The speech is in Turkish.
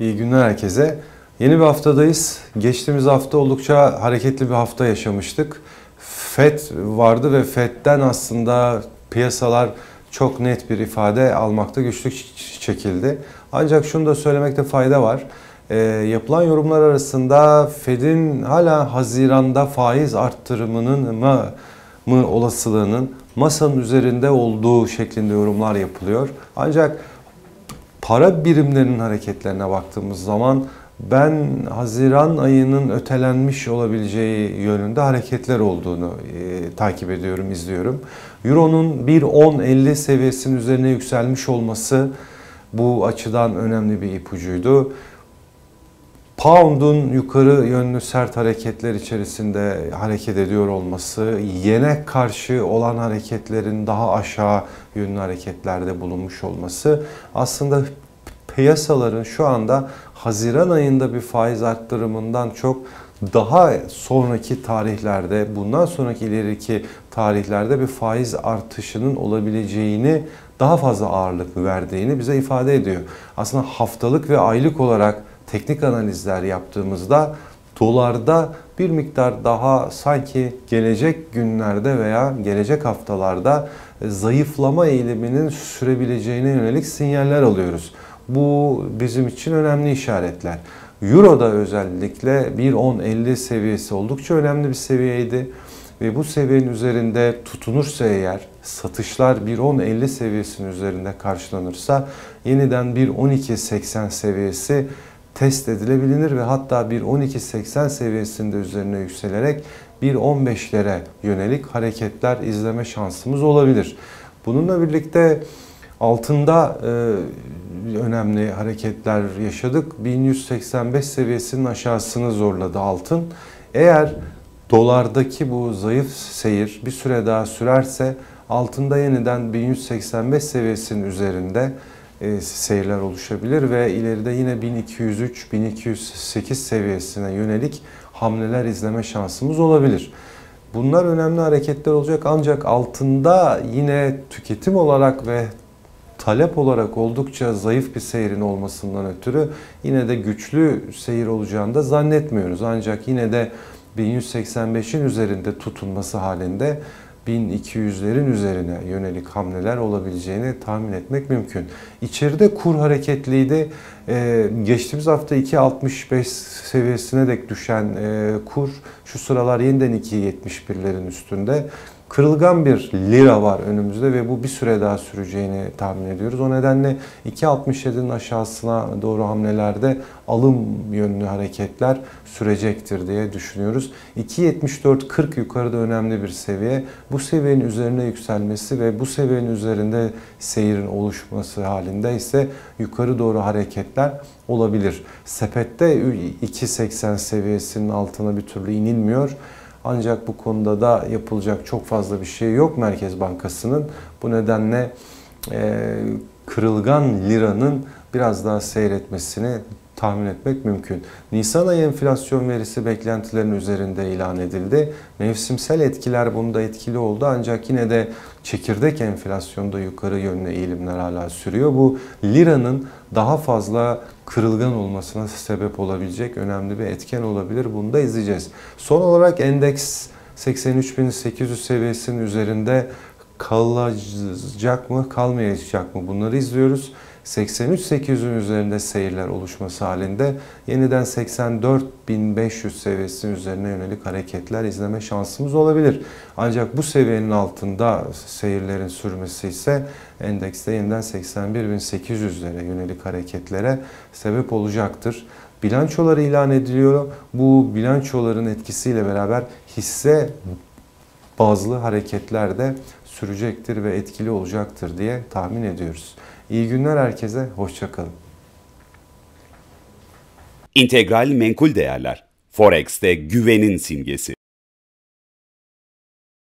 İyi günler herkese. Yeni bir haftadayız. Geçtiğimiz hafta oldukça hareketli bir hafta yaşamıştık. FED vardı ve FED'den aslında piyasalar çok net bir ifade almakta güçlük çekildi. Ancak şunu da söylemekte fayda var. E, yapılan yorumlar arasında Fed'in hala Haziran'da faiz arttırımının mı, mı olasılığının masanın üzerinde olduğu şeklinde yorumlar yapılıyor. Ancak para birimlerinin hareketlerine baktığımız zaman ben Haziran ayının ötelenmiş olabileceği yönünde hareketler olduğunu e, takip ediyorum, izliyorum. Euro'nun 1.10.50 seviyesinin üzerine yükselmiş olması bu açıdan önemli bir ipucuydu. Pound'un yukarı yönlü sert hareketler içerisinde hareket ediyor olması, yene karşı olan hareketlerin daha aşağı yönlü hareketlerde bulunmuş olması aslında piyasaların şu anda Haziran ayında bir faiz arttırımından çok daha sonraki tarihlerde, bundan sonraki ileriki tarihlerde bir faiz artışının olabileceğini daha fazla ağırlık verdiğini bize ifade ediyor. Aslında haftalık ve aylık olarak teknik analizler yaptığımızda dolarda bir miktar daha sanki gelecek günlerde veya gelecek haftalarda zayıflama eğiliminin sürebileceğine yönelik sinyaller alıyoruz. Bu bizim için önemli işaretler. Euro'da özellikle 1.10.50 seviyesi oldukça önemli bir seviyeydi. Ve bu seviyenin üzerinde tutunursa eğer satışlar 1.10.50 seviyesinin üzerinde karşılanırsa yeniden 1.12.80 seviyesi test edilebilir ve hatta 1.12.80 seviyesinde üzerine yükselerek 1.15'lere yönelik hareketler izleme şansımız olabilir. Bununla birlikte altında e, önemli hareketler yaşadık. 1185 seviyesinin aşağısını zorladı altın. Eğer dolardaki bu zayıf seyir bir süre daha sürerse altında yeniden 1185 seviyesinin üzerinde e, seyirler oluşabilir ve ileride yine 1203-1208 seviyesine yönelik hamleler izleme şansımız olabilir. Bunlar önemli hareketler olacak ancak altında yine tüketim olarak ve talep olarak oldukça zayıf bir seyrin olmasından ötürü yine de güçlü seyir olacağını da zannetmiyoruz. Ancak yine de 1185'in üzerinde tutunması halinde 1200'lerin üzerine yönelik hamleler olabileceğini tahmin etmek mümkün. İçeride kur hareketliydi. Ee, geçtiğimiz hafta 2.65 seviyesine dek düşen e, kur şu sıralar yeniden 2.71'lerin üstünde kırılgan bir lira var önümüzde ve bu bir süre daha süreceğini tahmin ediyoruz. O nedenle 2.67'nin aşağısına doğru hamlelerde alım yönlü hareketler sürecektir diye düşünüyoruz. 2.74-40 yukarıda önemli bir seviye. Bu seviyenin üzerine yükselmesi ve bu seviyenin üzerinde seyirin oluşması halinde ise yukarı doğru hareketler olabilir. Sepette 2.80 seviyesinin altına bir türlü inilmiyor. Ancak bu konuda da yapılacak çok fazla bir şey yok Merkez Bankası'nın. Bu nedenle e, kırılgan liranın biraz daha seyretmesini tahmin etmek mümkün. Nisan ayı enflasyon verisi beklentilerin üzerinde ilan edildi. Mevsimsel etkiler bunda etkili oldu ancak yine de çekirdek enflasyonda yukarı yönlü eğilimler hala sürüyor. Bu liranın daha fazla kırılgan olmasına sebep olabilecek önemli bir etken olabilir. Bunu da izleyeceğiz. Son olarak endeks 83.800 seviyesinin üzerinde kalacak mı, kalmayacak mı bunları izliyoruz. 83.800'ün üzerinde seyirler oluşması halinde yeniden 84.500 seviyesinin üzerine yönelik hareketler izleme şansımız olabilir. Ancak bu seviyenin altında seyirlerin sürmesi ise endekste yeniden 81.800'lere yönelik hareketlere sebep olacaktır. Bilançolar ilan ediliyor. Bu bilançoların etkisiyle beraber hisse bazlı hareketler de sürecektir ve etkili olacaktır diye tahmin ediyoruz. İyi günler herkese, hoşçakalın. İntegral Menkul Değerler, Forex'te güvenin simgesi.